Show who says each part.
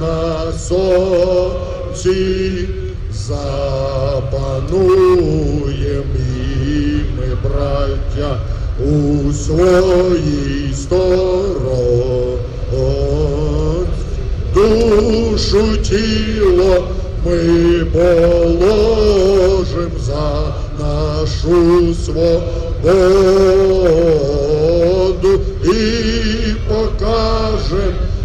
Speaker 1: на сонці, запануєм і ми, браття, у своїй стороні. Душу тіло ми положим за нашу свободу і покажем,